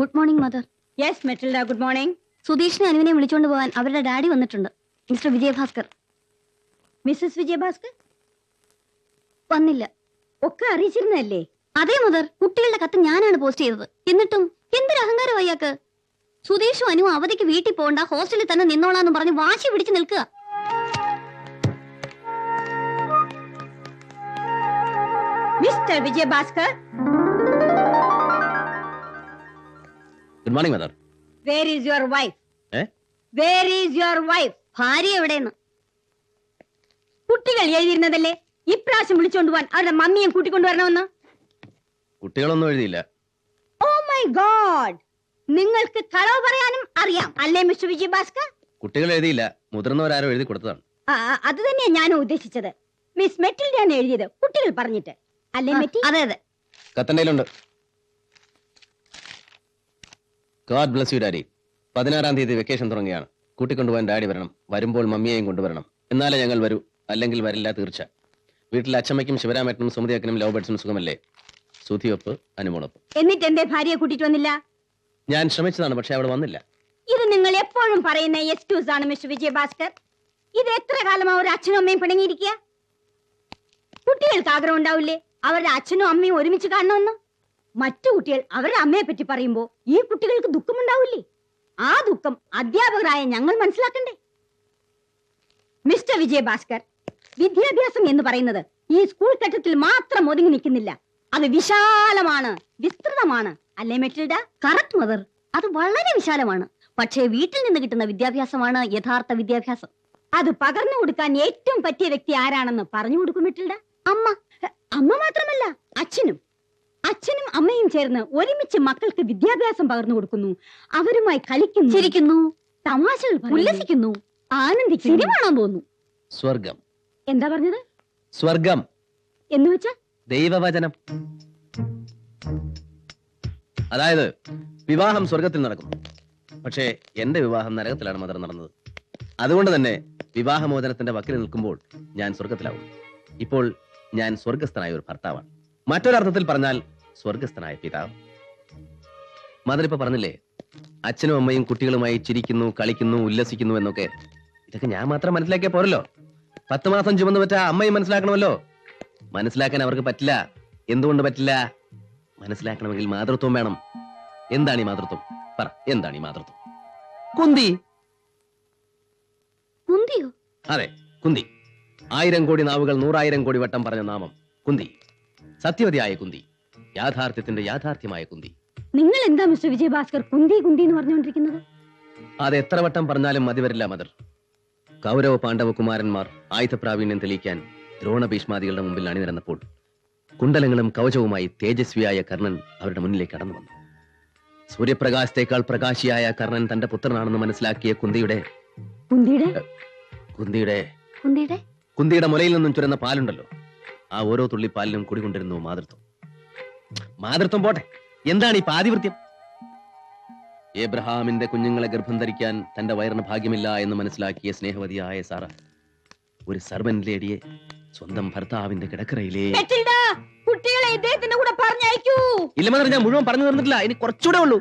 Good morning mother yes Matilda good morning സുധീഷിനെ അനുവിനെ വിളിച്ചുകൊണ്ട് പോകാൻ അവരുടെ ഡാഡി വന്നിട്ടുണ്ട്. മിസ്റ്റർ വിജയഭാസ്കർ. മിസ്സസ് വിജയഭാസ്കർ? വന്നില്ല. ഒക്കെ അറിയിച്ചിരുന്നല്ലേ അതേ മദർ കുട്ടികളുടെ കത്ത് ഞാനാണ് പോസ്റ്റ് ചെയ്തത്. എന്നിട്ടും എന്തൊരു അഹങ്കാരം അയ്യാക്ക് സുധീഷും അനുവും അവധിക്ക് വീട്ടിൽ പോകണ്ട ഹോസ്റ്റലിൽ തന്നെ നിന്നോളാന്ന് പറഞ്ഞ് വാശി പിടിച്ചു നിൽക്കുക. Mister Vijayabhaskar morning mother where is your wife? Where is your wife ഭാര്യ എവിടെയെന്ന്? കുട്ടികൾ എഴുതിയിരുന്നതല്ലേ? ഇപ്രാവശ്യം വിളിച്ചുകൊണ്ട് പോവാൻ അവരുടെ മമ്മിയും കൂട്ടിക്കൊണ്ടുവരണമെന്ന് കുട്ടികളൊന്നും എഴുതിയില്ല. ഓ മൈ ഗോഡ് നിങ്ങൾക്ക് കളവ് പറയാനും അറിയാം അല്ലേ മിസ്റ്റർ വിജയ് ഭാസ്കർ? കുട്ടികൾ എഴുതിയില്ല. മുതിർന്നവരാരോ എഴുതി കൊടുത്തതാണ്. അത് തന്നെയാ ഞാൻ ഉദ്ദേശിച്ചത്. മിസ് മെറ്റിൽഡയാണ് എഴുതിയത്. കുട്ടികൾ പറഞ്ഞിട്ട്. അല്ലേ മെറ്റി? അതെ അതെ. കത്തണ്ടയിലുണ്ട്. ഗോഡ് ബ്ലസ് യു ഡാഡി പതിനാറാം തീയതി വെക്കേഷൻ തുടങ്ങിയാണ് കൂട്ടിക്കൊണ്ടുപോകാൻ ഡാഡി വരണം. വരുമ്പോൾ മമ്മിയെയും കൊണ്ടുവരണം. എന്നാലേ ഞങ്ങൾ വരൂ. അല്ലെങ്കിൽ വരില്ല തീർച്ച. വീട്ടിൽ അച്ഛമ്മയ്ക്കും ശിവരാമേട്ടനും സുമതിയക്കനും ലവ് ബേഡ്സിനും സുഖമല്ലേ? സുധിയൊപ്പ് അനുമോളൊപ്പ്. എന്നിട്ട് എന്റെ ഭാര്യയെ കൂട്ടിട്ട് വന്നില്ല? ഞാൻ ശ്രമിച്ചതാണ് പക്ഷെ അവിടെ വന്നില്ല. ഇത് നിങ്ങൾ എപ്പോഴും പറയുന്ന എക്സ്ക്യൂസ് ആണ് മിസ്റ്റർ വിജയഭാസ്കർ. ഇത് എത്ര കാലമാ ഒരു അച്ഛനും അമ്മയും പിണങ്ങിയിരിക്കുക? കുട്ടികൾക്ക് ആഗ്രഹം ഉണ്ടാവില്ലേ? അവരുടെ അച്ഛനും അമ്മയും ഒരുമിച്ച് കാണണമെന്ന്? മറ്റു കുട്ടികൾ അവരുടെ അമ്മയെ പറ്റി പറയുമ്പോ ഈ കുട്ടികൾക്ക് ദുഃഖമുണ്ടാവില്ലേ? ആ ദുഃഖം അധ്യാപകരായ ഞങ്ങൾ മനസ്സിലാക്കണ്ടേ? മിസ്റ്റർ വിജയഭാസ്കർ വിദ്യാഭ്യാസം എന്ന് പറയുന്നത് ഈ സ്കൂൾ കെട്ടത്തിൽ മാത്രം ഒതുങ്ങി നിൽക്കുന്നില്ല. അത് വിശാലമാണ് വിസ്തൃതമാണ്. അല്ലേ മെറ്റിൽഡ? കറക്റ്റ് മദർ അത് വളരെ വിശാലമാണ്. പക്ഷേ വീട്ടിൽ നിന്ന് കിട്ടുന്ന വിദ്യാഭ്യാസമാണ് യഥാർത്ഥ വിദ്യാഭ്യാസം. അത് പകർന്നു കൊടുക്കാൻ ഏറ്റവും പറ്റിയ വ്യക്തി ആരാണെന്ന് പറഞ്ഞു കൊടുക്കും മെറ്റിൽഡ. അമ്മ. അമ്മ മാത്രമല്ല അച്ഛനും. അച്ഛനും അമ്മയും ചേർന്ന് ഒരുമിച്ച് മക്കൾക്ക് വിദ്യാഭ്യാസം പകർന്നു കൊടുക്കുന്നു. അവരുമായി കളിക്കുന്നു. ചിരിക്കുന്നു. തമാശകൾ ഉല്ലസിക്കുന്നു. ആനന്ദിക്കുന്നു. സിനിമ കാണാൻ പോകുന്നു. സ്വർഗം. എന്താ പറഞ്ഞത്? സ്വർഗം. എന്ന് വെച്ചാ? ദൈവവചനം. അതായത് വിവാഹം സ്വർഗത്തിൽ നടക്കും പക്ഷേ എന്റെ വിവാഹം നരകത്തിലാണ് മദർ നടന്നത്. അതുകൊണ്ട് തന്നെ വിവാഹമോചനത്തിന്റെ വക്കിൽ നിൽക്കുമ്പോൾ ഞാൻ സ്വർഗത്തിലാവും ഇപ്പോൾ ഞാൻ സ്വർഗസ്ഥനായ ഒരു ഭർത്താവാണ്. മറ്റൊരർത്ഥത്തിൽ പറഞ്ഞാൽ സ്വർഗസ്ഥനായ പിതാവ്. മദർ ഇപ്പൊ പറഞ്ഞില്ലേ അച്ഛനും അമ്മയും കുട്ടികളുമായി ചിരിക്കുന്നു കളിക്കുന്നു ഉല്ലസിക്കുന്നു എന്നൊക്കെ. ഇതൊക്കെ ഞാൻ മാത്രം മനസ്സിലാക്കിയാൽ പോരല്ലോ. പത്ത് മാസം ചുമന്നു പറ്റാ അമ്മയും മനസ്സിലാക്കണമല്ലോ. മനസ്സിലാക്കാൻ അവർക്ക് പറ്റില്ല. എന്തുകൊണ്ട് പറ്റില്ല? മനസ്സിലാക്കണമെങ്കിൽ മാതൃത്വം വേണം. എന്താണ് ഈ മാതൃത്വം? പറ എന്താണ് ഈ മാതൃത്വം? കുന്തി. കുന്തിയോ? അതെ കുന്തി. ആയിരം കോടി നാവുകൾ നൂറായിരം കോടി വട്ടം പറഞ്ഞ നാമം കുന്തി. സത്യവതിയായ കുന്തി യാഥാർത്ഥ്യത്തിന്റെ യാഥാർത്ഥ്യമായ കുന്തി. നിങ്ങൾ എന്താ മിസ്റ്റർ വിജയഭാസ്കർ കുന്തി കുന്തി എന്ന് പറഞ്ഞുകൊണ്ടിരിക്കുന്നത്? അത് എത്ര വട്ടം പറഞ്ഞാലും മതി വരില്ല മദർ. കൗരവ പാണ്ഡവകുമാരന്മാർ ആയുധപ്രാവീണ്യം തെളിയിക്കാൻ ദ്രോണ ഭീഷ്മാദികളുടെ മുമ്പിൽ അണിനിരന്നപ്പോൾ കുണ്ടലങ്ങളും കവചവുമായി തേജസ്വിയായ കർണൻ അവരുടെ മുന്നിലേക്ക് കടന്നു വന്നു. സൂര്യപ്രകാശത്തേക്കാൾ പ്രകാശിയായ കർണൻ തന്റെ പുത്രനാണെന്ന് മനസ്സിലാക്കിയ കുന്തിയുടെ കുന്തിയുടെ? കുന്തിയുടെ കുന്തിയുടെ? കുന്തിയുടെ മുലയിൽ നിന്നും ചുരുന്ന പാലുണ്ടല്ലോ. ആ ഓരോ തുള്ളി പാലിനും കുടികൊണ്ടിരുന്നു മാതൃത്വം. മാതൃത്വം പോട്ടെ. എന്താണ് ഈ പാതിവൃത്യം? ഏബ്രഹാമിന്റെ കുഞ്ഞുങ്ങളെ ഗർഭം ധരിക്കാൻ തന്റെ വയറിന് ഭാഗ്യമില്ല എന്ന് മനസ്സിലാക്കിയ സ്നേഹവതിയായ സാറ ഒരു സർവൻ ലേഡിയെ സ്വന്തം ഭർത്താവിന്റെ കിടക്കറയിലേ കുട്ടികളെ ഇദ്ദേഹത്തിന്റെ കൂടെ പറഞ്ഞയക്കൂ. ഇല്ല മദർ ഞാൻ മുഴുവൻ പറഞ്ഞു തന്നിട്ടില്ല. ഇനി കുറച്ചുകൂടെ ഉള്ളൂ.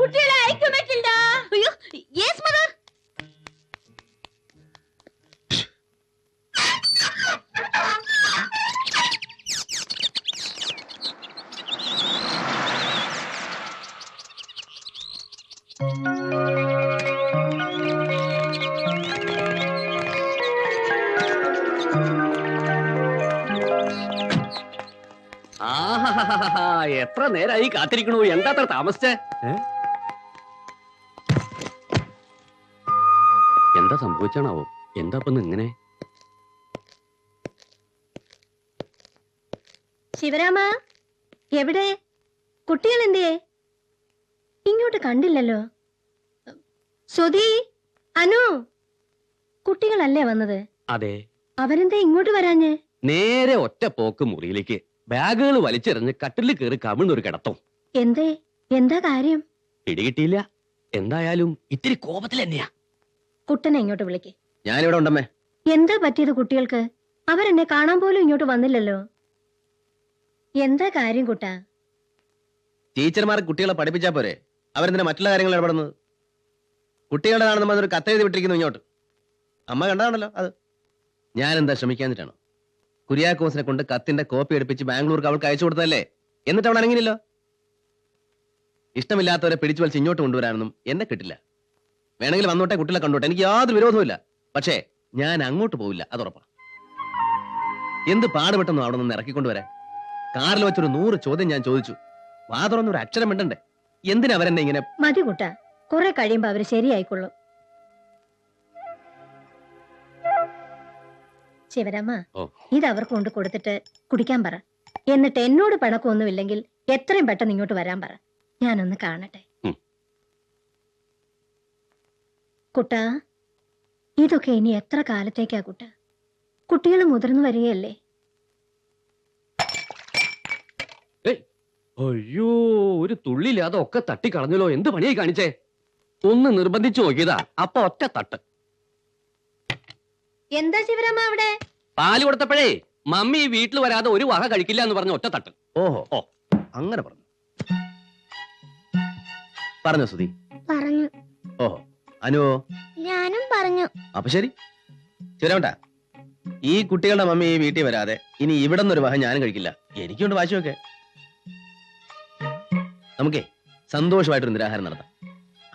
കുട്ടികളെ അയക്കൂ മെറ്റിൽഡ അയ്യോ യെസ് മദർ എത്ര നേരായി കാത്തിരിക്കണു? എന്താ അത്ര താമസിച്ചേ? എന്താ സംഭവിച്ചാണാവോ? എന്താ ഇപ്പൊ ഇങ്ങനെ ശിവരാമ എവിടെ? കുട്ടികൾ എന്തേ ഇങ്ങോട്ട് കണ്ടില്ലല്ലോ. ശ്രുതി അനു കുട്ടികളല്ലേ വന്നത്? അതെ. അവരെന്താ ഇങ്ങോട്ട് വരാഞ്ഞേ? നേരെ ഒറ്റ പോക്ക് മുറിയിലേക്ക്. ബാഗുകൾ വലിച്ചെറിഞ്ഞ് കട്ടിലിൽ കയറി കമിഴ്ന്നൊരു കിടത്തും. എന്തേ? എന്താ കാര്യം? പിടികിട്ടിയില്ല എന്തായാലും ഇത്തിരി കോപത്തിൽ തന്നെയാ. കുട്ടനെ ഇങ്ങോട്ട് വിളിക്ക്. ഞാനിവിടെ ഉണ്ടമ്മേ. എന്താ പറ്റിയത് കുട്ടികൾക്ക്? അവരെന്നെ കാണാൻ പോലും ഇങ്ങോട്ട് വന്നില്ലല്ലോ. എന്താ കാര്യം കുട്ട? ടീച്ചർമാർ കുട്ടികളെ പഠിപ്പിച്ചാ പോരെ. അവരെന്തിനാ മറ്റുള്ള കാര്യങ്ങൾ ഇടപെടുന്നത്? കുട്ടികളുടെ കുട്ടികളുടെതാണെന്ന് പറഞ്ഞൊരു കത്തെഴുതി വിട്ടിരിക്കുന്നു ഇങ്ങോട്ട്. അമ്മ കണ്ടതാണല്ലോ അത്. ഞാൻ എന്താ ശ്രമിക്കാഞ്ഞിട്ടാണോ? കുര്യാക്കോസിനെ കൊണ്ട് കത്തിന്റെ കോപ്പി എടുപ്പിച്ച് ബാംഗ്ലൂർക്ക് അവൾക്ക് അയച്ചു കൊടുത്തല്ലേ എന്നിട്ട് അവൾ അനങ്ങിയില്ലല്ലോ? ഇഷ്ടമില്ലാത്തവരെ പിടിച്ചു വലിച്ച് ഇങ്ങോട്ട് കൊണ്ടുവരാനൊന്നും എന്നെ കിട്ടില്ല. വേണമെങ്കിൽ വന്നോട്ടെ കുട്ടികളെ കണ്ടോട്ടെ. എനിക്ക് യാതൊരു വിരോധവുമില്ല. പക്ഷേ ഞാൻ അങ്ങോട്ട് പോവില്ല അത് ഉറപ്പാണ് എന്ത് പാടുപെട്ടെന്നോ അവിടെ നിന്ന് ഇറക്കിക്കൊണ്ടുവരാൻ? കാറിൽ വെച്ചൊരു നൂറ് ചോദ്യം ഞാൻ ചോദിച്ചു. വാതറൊന്നൊരു അക്ഷരം മിണ്ടണ്ടേ? എന്തിനാ അവരെന്നെ ഇങ്ങനെ മതി കുട്ട. കുറെ കഴിയുമ്പോ അവർ ശരിയായിക്കൊള്ളും. ശിവരാമ ഇത് അവർക്ക് കൊണ്ട് കൊടുത്തിട്ട് കുടിക്കാൻ പറ. എന്നിട്ട് എന്നോട് പിണക്കമൊന്നുമില്ലെങ്കിൽ എത്രയും പെട്ടെന്ന് ഇങ്ങോട്ട് വരാൻ പറ. ഞാനൊന്ന് കാണട്ടെ. കുട്ട ഇതൊക്കെ ഇനി എത്ര കാലത്തേക്കാ കുട്ട? കുട്ടികൾ മുതിർന്നു വരികയല്ലേ? അയ്യോ ഒരു തുള്ളിയില്ലാതെ ഒക്കെ തട്ടിക്കളഞ്ഞല്ലോ. എന്ത് പണിയായി കാണിച്ചേ? ഒന്ന് നിർബന്ധിച്ചു നോക്കിയതാ. അപ്പൊ ഒറ്റ തട്ട്. എന്താ ശിവരാമ അവിടെ? പാൽ കൊടുത്തപ്പോഴേ മമ്മി ഈ വീട്ടിൽ വരാതെ ഒരു വക കഴിക്കില്ല എന്ന് പറഞ്ഞ ഒറ്റ തട്ട്. ഓഹോ. ഓ. അങ്ങനെ പറഞ്ഞു. പറഞ്ഞു സുധി. പറഞ്ഞു. ഓഹോ. അനുവോ? ഞാനും പറഞ്ഞു. അപ്പൊ ശരി. ശരിയാവണ്ട ഈ കുട്ടികളുടെ മമ്മി ഈ വീട്ടിൽ വരാതെ ഇനി ഇവിടെ നിന്നൊരു വക ഞാനും കഴിക്കില്ല. എനിക്കുണ്ട് വാശിയൊക്കെ. നമുക്കേ സന്തോഷമായിട്ടൊരു നിരാഹാരം നടത്താം.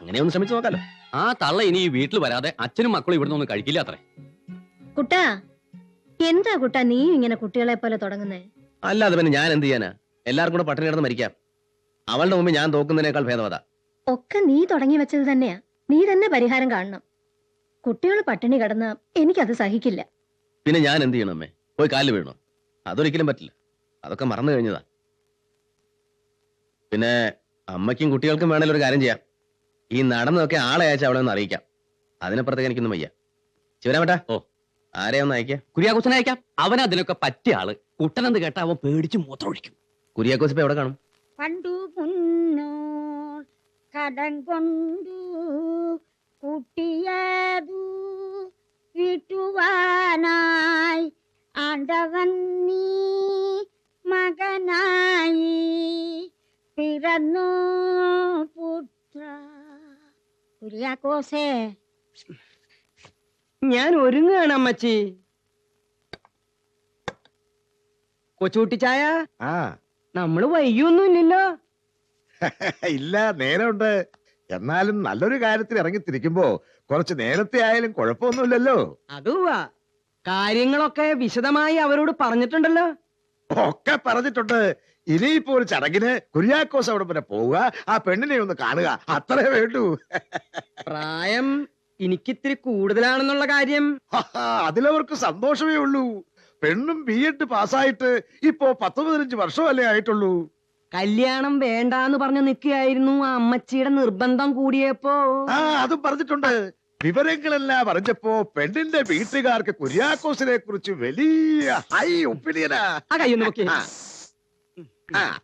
അങ്ങനെ ഒന്ന് ശ്രമിച്ചു നോക്കാലോ. ആ തള്ള ഇനി ഈ വീട്ടിൽ വരാതെ അച്ഛനും മക്കളും ഇവിടെ ഒന്നും കഴിക്കില്ല അത്രേ. കുട്ടാ എന്താ കുട്ടാ നീ ഇങ്ങനെ കുട്ടികളെ പോലെ തുടങ്ങുന്നേ? അല്ലാതെ പിന്നെ ഞാൻ എന്ത് ചെയ്യാനാ? എല്ലാവർക്കും കൂടെ പട്ടിണി കിടന്ന് മരിക്കാം. അവളുടെ മുമ്പ് ഞാൻ തോക്കുന്നതിനേക്കാൾ ഭേദവത ഒക്കെ നീ തുടങ്ങി വെച്ചത് തന്നെയാ. നീ തന്നെ പരിഹാരം കാണണം. കുട്ടികൾ പട്ടിണി കിടന്ന എനിക്കത് സഹിക്കില്ല. പിന്നെ ഞാൻ എന്ത് ചെയ്യണം അമ്മേ? പോയി കാലിൽ വീണോ അതൊരിക്കലും പറ്റില്ല. അതൊക്കെ മറന്നു കഴിഞ്ഞതാ. പിന്നെ അമ്മയ്ക്കും കുട്ടികൾക്കും വേണേലും ഒരു കാര്യം ചെയ്യാം. ഈ നടന്നതൊക്കെ ആളെ അയച്ച അവളെ ഒന്ന് അറിയിക്കാം. അതിനപ്പുറത്തേക്ക് എനിക്കൊന്നും വയ്യ. ശിവരാമേട്ടാ. ഓ. ആരെയാ അയക്കാ? കുര്യാക്കോസനെ അയക്കാം. അവൻ അതിനൊക്കെ പറ്റിയ ആൾ. കുട്ടനെന്ന് കേട്ട അവൻ പേടിച്ച് മൂത്രമൊഴിക്കും. കുര്യാക്കോസ് ഇപ്പൊ എവിടെ കാണും? പണ്ടു മുന്നോ കടം കൊണ്ടു കുട്ടിയതു വിട്ടുവാനായി ആണ്ടവൻ നീ മകനായി പിറന്നു പുത്ര. കുര്യാക്കോസേ. ഞാൻ ഒരുങ്ങുകയാണ് അമ്മച്ചി. കൊച്ചുകുട്ടിച്ചായ ആ. നമ്മൾ വയ്യൊന്നുമില്ലല്ലോ ഇല്ല നേരമുണ്ട്. എന്നാലും നല്ലൊരു കാര്യത്തിൽ ഇറങ്ങിത്തിരിക്കുമ്പോ കുറച്ച് നേരത്തെ ആയാലും കുഴപ്പമൊന്നുമില്ലല്ലോ. അതുവാ. കാര്യങ്ങളൊക്കെ വിശദമായി അവരോട് പറഞ്ഞിട്ടുണ്ടല്ലോ. ഒക്കെ പറഞ്ഞിട്ടുണ്ട്. ഇനിയിപ്പോ ഒരു ചടങ്ങിന് കുര്യാക്കോസ് അവിടെ വരെ പോവുക ആ പെണ്ണിനെ ഒന്ന് കാണുക. അത്രേ വേണ്ടു. പ്രായം എനിക്കിത്തിരി കൂടുതലാണെന്നുള്ള കാര്യം. അതിലവർക്ക് സന്തോഷമേ ഉള്ളൂ. പെണ്ണും ബി എഡ് പാസ്സായിട്ട് ഇപ്പോ പത്ത് പതിനഞ്ച് വർഷമല്ലേ ആയിട്ടുള്ളൂ. കല്യാണം വേണ്ടാന്ന് പറഞ്ഞു നിൽക്കുകയായിരുന്നു ആ അമ്മച്ചിയുടെ നിർബന്ധം കൂടിയപ്പോ. ആ അതും പറഞ്ഞിട്ടുണ്ട്. വിവരങ്ങളെല്ലാം അറിഞ്ഞപ്പോ പെണ്ണിന്റെ വീട്ടുകാർക്ക് കുര്യാക്കോസിനെ കുറിച്ച് വലിയ ഹൈ ഒപ്പീനിയനാ ആ. കയ്യൊന്ന് നോക്കി. ആ.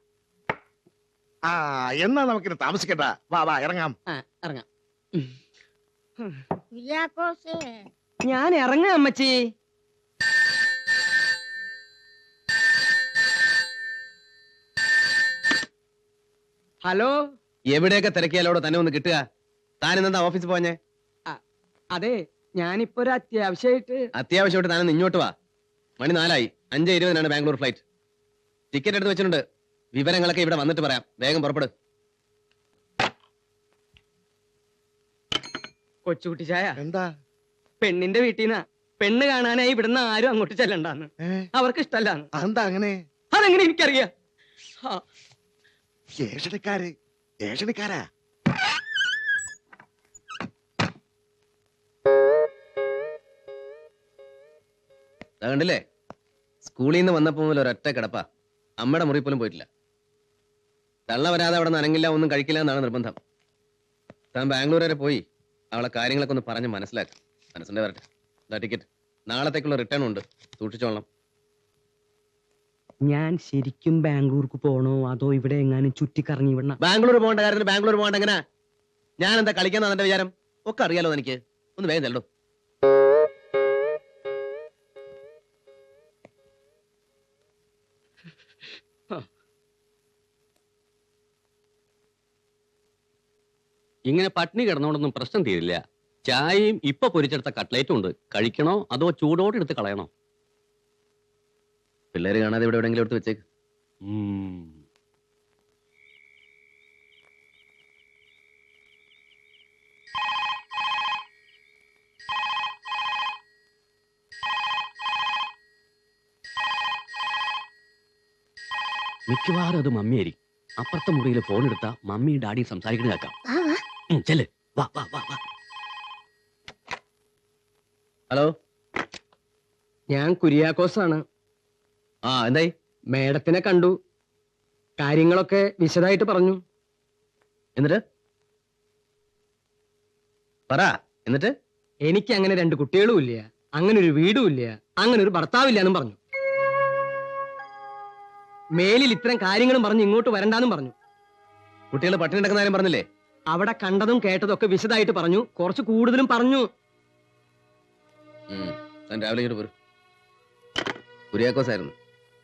ആ. എന്നാ നമുക്കിനി താമസിക്കട്ടാ വാ വാ ഇറങ്ങാം. ഇറങ്ങാം. കുര്യാക്കോസേ ഞാൻ ഇറങ്ങാം അമ്മച്ചി. ഹലോ? എവിടെയൊക്കെ തിരക്കിയാലോടെ തന്നെ ഒന്ന് കിട്ടുക. താൻ ഇന്നെന്താ ഓഫീസിൽ പോഞ്ഞേ അതെ ഞാനിപ്പോ ഒരു അത്യാവശ്യമായിട്ട് അത്യാവശ്യമായിട്ട് താനൊന്ന് ഇങ്ങോട്ട് വാ. മണി നാലായി. അഞ്ച് ഇരുപതിനാണ് ബാംഗ്ലൂർ ഫ്ലൈറ്റ്. ടിക്കറ്റ് എടുത്ത് വെച്ചിട്ടുണ്ട്. വിവരങ്ങളൊക്കെ ഇവിടെ വന്നിട്ട് പറയാം. വേഗം പുറപ്പെടും. കൊച്ചുകുട്ടി ചായ. എന്താ? പെണ്ണിന്റെ വീട്ടിൽ നിന്നാ പെണ്ണ് കാണാനായി ഇവിടുന്ന് ആരും അങ്ങോട്ട് ചെല്ലണ്ടാന്ന്. അവർക്ക് ഇഷ്ടല്ലാന്ന് അതെന്താ അങ്ങനെ? അതെങ്ങനെ എനിക്കറിയാം. ആ, ഏഷണിക്കാര് ഏഷണിക്കാരാ? കണ്ടില്ലേ? സ്കൂളിൽ നിന്ന് വന്നപ്പോ മുതൽ ഒരൊറ്റ കിടപ്പാ. അമ്മയുടെ മുറി പോലും പോയിട്ടില്ല. തള്ള വരാതെ അവിടെ നിന്ന് അനങ്ങില്ല ഒന്നും കഴിക്കില്ല എന്നാണ് നിർബന്ധം. താൻ ബാംഗ്ലൂർ വരെ പോയി. അവളെ കാര്യങ്ങളൊക്കെ ഒന്ന് പറഞ്ഞ് മനസ്സിലാക്കാം. മനസ്സിന്റെ വരട്ടെ. ഇതാ ടിക്കറ്റ് നാളത്തേക്കുള്ള റിട്ടേൺ ഉണ്ട്. സൂക്ഷിച്ചോളണം. ഞാൻ ശരിക്കും ബാംഗ്ലൂർക്ക് പോണോ? അതോ ഇവിടെ എങ്ങാനും ചുറ്റിക്കറങ്ങി വിടണം? ബാംഗ്ലൂർ പോകേണ്ട കാര്യത്തിൽ ബാംഗ്ലൂർ പോകേണ്ട എങ്ങനെ? ഞാൻ എന്താ കളിക്കാൻ എന്റെ വിചാരം? ഒക്കെ അറിയാലോ എനിക്ക് ഒന്ന് വേഗം ചെല്ലു ഇങ്ങനെ പട്ടിണി കിടന്നോണ്ടൊന്നും പ്രശ്നം തീരില്ല. ചായയും ഇപ്പൊ പൊരിച്ചെടുത്ത കട്ട്ലേറ്റും ഉണ്ട്. കഴിക്കണോ അതോ ചൂടോടെ എടുത്ത് കളയണോ? പിള്ളേര് കാണാതെ ഇവിടെ എവിടെയെങ്കിലും എടുത്ത് വെച്ചേക്ക്. മിക്കവാറും അത് മമ്മിയായിരിക്കും. അപ്പുറത്തെ മുറിയിൽ ഫോൺ എടുത്താ മമ്മിയും ഡാഡിയും സംസാരിക്കുന്നത് ചെല്ല്. വാ വാ വാ വാ. ഹലോ? ഞാൻ കുര്യാക്കോസാണ്. ആ എന്തായി? മേഡത്തിനെ കണ്ടു. കാര്യങ്ങളൊക്കെ വിശദമായിട്ട് പറഞ്ഞു. എന്നിട്ട്? പറ എന്നിട്ട്? എനിക്ക് അങ്ങനെ രണ്ട് കുട്ടികളും ഇല്ല അങ്ങനെ ഒരു വീടും ഇല്ല അങ്ങനെ ഒരു ഭർത്താവില്ല എന്നും പറഞ്ഞു. മേലിൽ ഇത്തരം കാര്യങ്ങളും പറഞ്ഞ് ഇങ്ങോട്ട് വരണ്ടാന്നും പറഞ്ഞു. കുട്ടികൾ പട്ടിണി കിടക്കുന്ന കാര്യം പറഞ്ഞില്ലേ? അവിടെ കണ്ടതും കേട്ടതും ഒക്കെ വിശദമായിട്ട് പറഞ്ഞു. കുറച്ച് കൂടുതലും പറഞ്ഞു. ഞാൻ രാവിലെ ഇങ്ങോട്ട് ആയിരുന്നു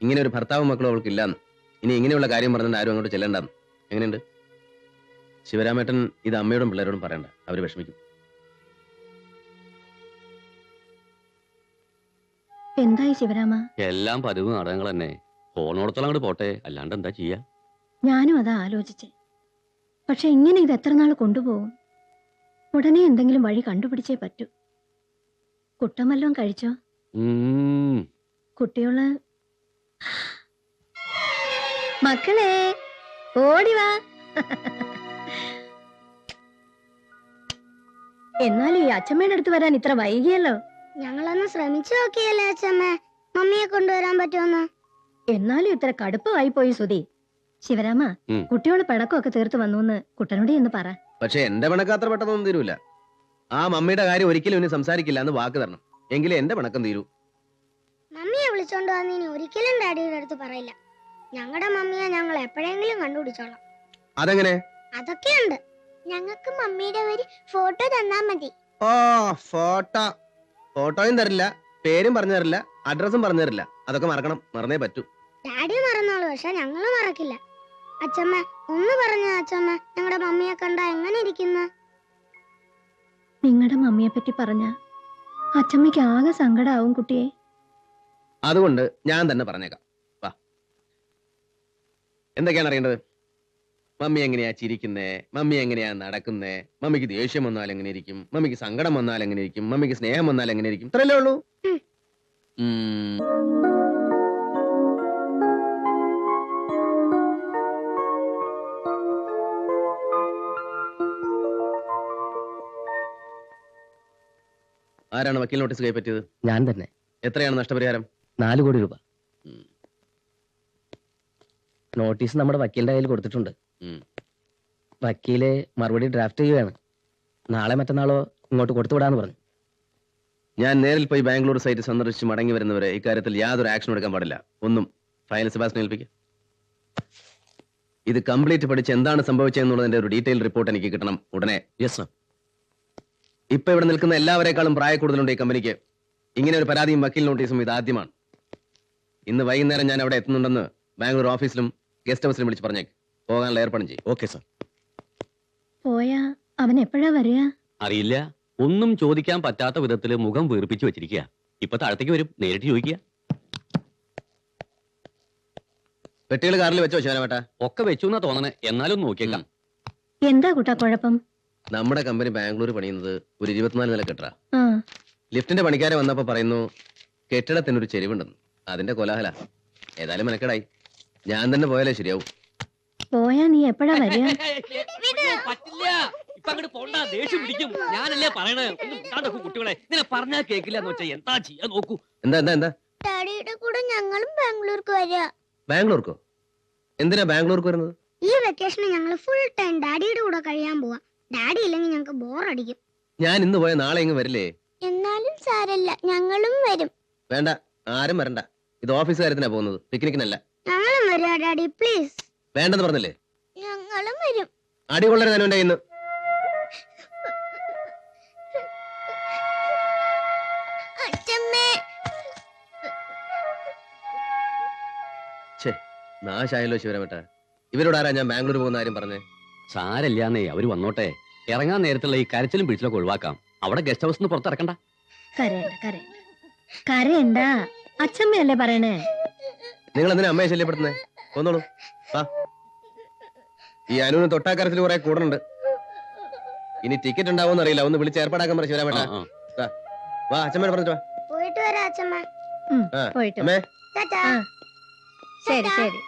ഇങ്ങനെ ഒരു ഭർത്താവും മക്കളും അവൾക്ക് ഇല്ലാന്ന്. ഇനി ഇങ്ങനെയുള്ള കാര്യം പറഞ്ഞിട്ട് ആരും അങ്ങോട്ട് ചെല്ലണ്ടെന്ന്. എങ്ങനെയുണ്ട്? ശിവരാമേട്ടൻ ഇത് അമ്മയോടും പിള്ളേരോടും പറയണ്ട. അവർ വിഷമിക്കും. എന്തായി ശിവരാമ? എല്ലാം പതിവ് നാടകങ്ങൾ തന്നെ ഫോണോടത്തോളം അങ്ങോട്ട് പോട്ടെ. അല്ലാണ്ട് എന്താ ചെയ്യാ? ഞാനും അതാ ആലോചിച്ചേ. പക്ഷെ ഇങ്ങനെ ഇത് എത്ര നാൾ കൊണ്ടുപോകും ഉടനെ എന്തെങ്കിലും വഴി കണ്ടുപിടിച്ചേ പറ്റൂ. കുട്ടം വല്ലതും കഴിച്ചോ. കുട്ടികൾ മക്കളെ ഓടിവാ എന്നാലും ഈ അച്ഛമ്മയുടെ അടുത്ത് വരാൻ ഇത്ര വൈകിയല്ലോ? ഞങ്ങളൊന്ന് ശ്രമിച്ചു നോക്കിയല്ലേ അച്ഛമ്മ. മമ്മിയെ കൊണ്ടുവരാൻ പറ്റുമെന്ന്. എന്നാലും ഇത്ര കടുപ്പമായി പോയി സുധി. ശിവരാമ ഉം. കുട്ടിയോട് പിടക്കമൊക്കെ തീർത്ത് വന്നു എന്ന് കുട്ടനോട് എന്ന് പറ. പക്ഷെ എന്റെ പിണക്കം അത്ര പെട്ടെന്നൊന്നും തീരൂല. ആ മമ്മിയുടെ കാര്യം ഒരിക്കലും ഇനി സംസാരിക്കില്ല എന്ന് വാക്ക് തരണം. എങ്കിലും എന്റെ പിണക്കം തീരൂ. മമ്മിയെ വിളിച്ചോണ്ട് വന്ന് ഇനി ഒരിക്കലും ഡാഡിയുടെ അടുത്ത് പറയില്ല. ഞങ്ങളുടെ മമ്മിയെ ഞങ്ങൾ എപ്പോഴെങ്കിലും കണ്ടുപിടിച്ചോളാം. അതെങ്ങനെ? അതൊക്കെയുണ്ട്. ഞങ്ങൾക്ക് മമ്മിയുടെ ഒരു ഫോട്ടോ തന്നാ മതി. ഓ ഫോട്ടോ. ഫോട്ടോയും തരില്ല പേരും പറഞ്ഞു തരില്ല അഡ്രസ്സും പറഞ്ഞു തരില്ല. അതൊക്കെ മറക്കണം മറന്നേ പറ്റൂ. ഡാഡി മറന്നോളൂ പക്ഷെ ഞങ്ങൾ മറക്കില്ല. അച്ഛമ്മ ഒന്ന് പറഞ്ഞു അച്ഛമ്മ ഞങ്ങളുടെ മമ്മിയെ കണ്ട എങ്ങനെ ഇരിക്കുന്നു? നിങ്ങളുടെ മമ്മിയെ പറ്റി പറഞ്ഞ അച്ഛമ്മയ്ക്ക് ആകെ സങ്കടാവും കുട്ടിയെ. അതുകൊണ്ട് ഞാൻ തന്നെ പറഞ്ഞേക്കാം. വാ. എന്തൊക്കെയാണ് അറിയേണ്ടത്? മമ്മി എങ്ങനെയാ ചിരിക്കുന്നേ? മമ്മി എങ്ങനെയാ നടക്കുന്നേ? മമ്മിക്ക് ദേഷ്യം വന്നാൽ എങ്ങനെ ഇരിക്കും? മമ്മിക്ക് സങ്കടം വന്നാൽ എങ്ങനെ ഇരിക്കും? മമ്മിക്ക് സ്നേഹം വന്നാൽ എങ്ങനെ ഇരിക്കും? ഇത്രയല്ലേ ഉള്ളൂ? ഉം. ആരാണ് വക്കീൽ നോട്ടീസ് കൈപ്പറ്റിയത്? ഞാൻ തന്നെ. എത്രയാണ് നഷ്ടപരിഹാരം? നാല് കോടി രൂപ. നോട്ടീസ് നമ്മുടെ വക്കീലിന്റെ കയ്യിൽ കൊടുത്തിട്ടുണ്ട്. വക്കീൽ മറുപടി ഡ്രാഫ്റ്റ് ചെയ്യുകയാണ്. നാളെ മറ്റന്നാളോ ഇങ്ങോട്ട് കൊടുത്തുവിടാന്ന് പറഞ്ഞു. ഞാൻ നേരിൽ പോയി ബാംഗ്ലൂർ സൈറ്റ് സന്ദർശിച്ച് മടങ്ങി വരുന്നവരെ ഇക്കാര്യത്തിൽ യാതൊരു ആക്ഷൻ എടുക്കാൻ പാടില്ല. ഒന്നും ഫൈനൽ സെബാസ്റ്റിനെ ഏൽപ്പിക്കുക ഇത് കംപ്ലീറ്റ് പഠിച്ച് എന്താണ് സംഭവിച്ചതെന്നുള്ളതിന്റെ ഒരു ഡീറ്റെയിൽ റിപ്പോർട്ട് എനിക്ക് കിട്ടണം ഉടനെ. യെസ് സർ ഇപ്പൊ ഇവിടെ നിൽക്കുന്ന എല്ലാവരെക്കാളും പ്രായ കൂടുതലുണ്ട് ഈ കമ്പനിക്ക്. ഇങ്ങനെ ഒരു പരാതിയും വക്കീൽ നോട്ടീസും ഇത് ആദ്യമാണ്. ഇന്ന് വൈകുന്നേരം ഞാൻ അവിടെ എത്തുന്നുണ്ടെന്ന് ബാംഗ്ലൂർ ഓഫീസിലും ഗസ്റ്റ് ഹൗസിലും വിളിച്ച് പറഞ്ഞേക്ക്. പോകാനുള്ള ഏർപ്പാടും ചെയ്യും. Okay sir. പോയാ അവൻ എപ്പോഴാ വരിക? അറിയില്ല. ഒന്നും ചോദിക്കാൻ പറ്റാത്ത വിധത്തിൽ മുഖം വീർപ്പിച്ചു വെച്ചിരിക്കുക. ഇപ്പൊ താഴത്തേക്ക് വരും. നേരിട്ട് ചോദിക്കുക. പെട്ടികൾ കാറിൽ വെച്ചോ ശിവനവേട്ട ഒക്കെ വെച്ചു എന്നാ തോന്നണേ. എന്നാലും നോക്കിയേക്കാം. എന്താ കുട്ടാ കുഴപ്പം? നമ്മുടെ കമ്പനി ബാംഗ്ലൂർ പണിയുന്നത് ഒരു ഇരുപത്തിനാല് നില കെട്ടറ ആ. ലിഫ്റ്റിന്റെ പണിക്കാരെ വന്നപ്പോ പറയുന്നു കെട്ടിടത്തിന് ഒരു ചെരിവുണ്ടെന്ന്. അതിന്റെ കോലാഹല. ഏതായാലും മെനക്കെടായി. ഞാൻ തന്നെ പോയാലേ ശരിയാവും. പോയാ നീ എപ്പോഴാ വരിക? പറ്റില്ല. ഇപ്പൊ അങ്ങോട്ട് പോണ്ട. ദേഷ്യം പിടിക്കും. ഞാനല്ലേ പറയണേ ഒന്നും മിണ്ടാണ്ടൊക്കെ കുട്ടികളെ. ഇങ്ങനെ പറഞ്ഞാൽ കേക്കില്ല എന്ന് വെച്ചാൽ എന്താ ചെയ്യാൻ നോക്കൂ. എന്താ എന്താ എന്താ? ഡാഡിയുടെ കൂടെ ഞങ്ങളും ബാംഗ്ലൂർക്ക് വരിക. ബാംഗ്ലൂർക്കോ? എന്തിനാ ബാംഗ്ലൂർക്ക് വരുന്നത്? ഈ വെക്കേഷന് ഞങ്ങൾ ഫുൾ ടൈം ഡാഡിയുടെ കൂടെ കഴിയാൻ പോവാ. ഡാഡി ഇല്ലെങ്കിൽ ഞങ്ങൾക്ക് ബോറടിക്കും. ഞാൻ ഇന്ന് പോയ നാളെ ഇങ്ങ് വരില്ലേ? എന്നാലും സാരല്ല ഞങ്ങളും വരും. വേണ്ട ആരും വരണ്ട. ഇത് ഓഫീസ് കാര്യത്തിനാ പോകുന്നത് പിക്നിക്കിനല്ല. ഞങ്ങളും വരും ഡാഡി പ്ലീസ്. വേണ്ടെന്ന് പറഞ്ഞില്ലേ? ഞങ്ങളും വരും. അടി കൊള്ളരുത് അനുവിന്റെ ഇന്ന് നാശായല്ലോ ശിവരമേട്ട. ഇവരോട് ആരാ ഞാൻ ബാംഗ്ലൂർ പോകുന്ന ആരും പറഞ്ഞേ? സാരല്ലാന്നേ അവർ വന്നോട്ടെ. ഇറങ്ങാൻ നേരത്തുള്ള ഈ കരച്ചിലും പിടിച്ചിലൊക്കെ ഒഴിവാക്കാം. അവിടെ ഗസ്റ്റ് ഹൗസിൽ നിന്ന് പുറത്തിറക്കണ്ട കരയണ്ട കരയണ്ട. കരയണ്ട. അച്ഛമ്മയല്ലേ പറയണേ? നിങ്ങൾ എന്തിനാ അമ്മയെ ശല്യപ്പെടുത്തുന്നേ? വന്നോളൂ. വാ ഈ അനുവിന് തൊട്ടാക്കരത്തിൽ കുറെ കൂടുന്നുണ്ട്. ഇനി ടിക്കറ്റ് ഉണ്ടാവുമെന്ന് അറിയില്ല ഒന്ന് വിളിച്ച് ഏർപ്പാടാക്കാൻ പറ ശിവരാമേട്ട. വാ അച്ഛമ്മ പറഞ്ഞിട്ട് വാ പോയിട്ട് വരാം അച്ഛമ്മ. ഉം, പോയിട്ട് അമ്മേ. ടാറ്റാ. ശരി ശരി.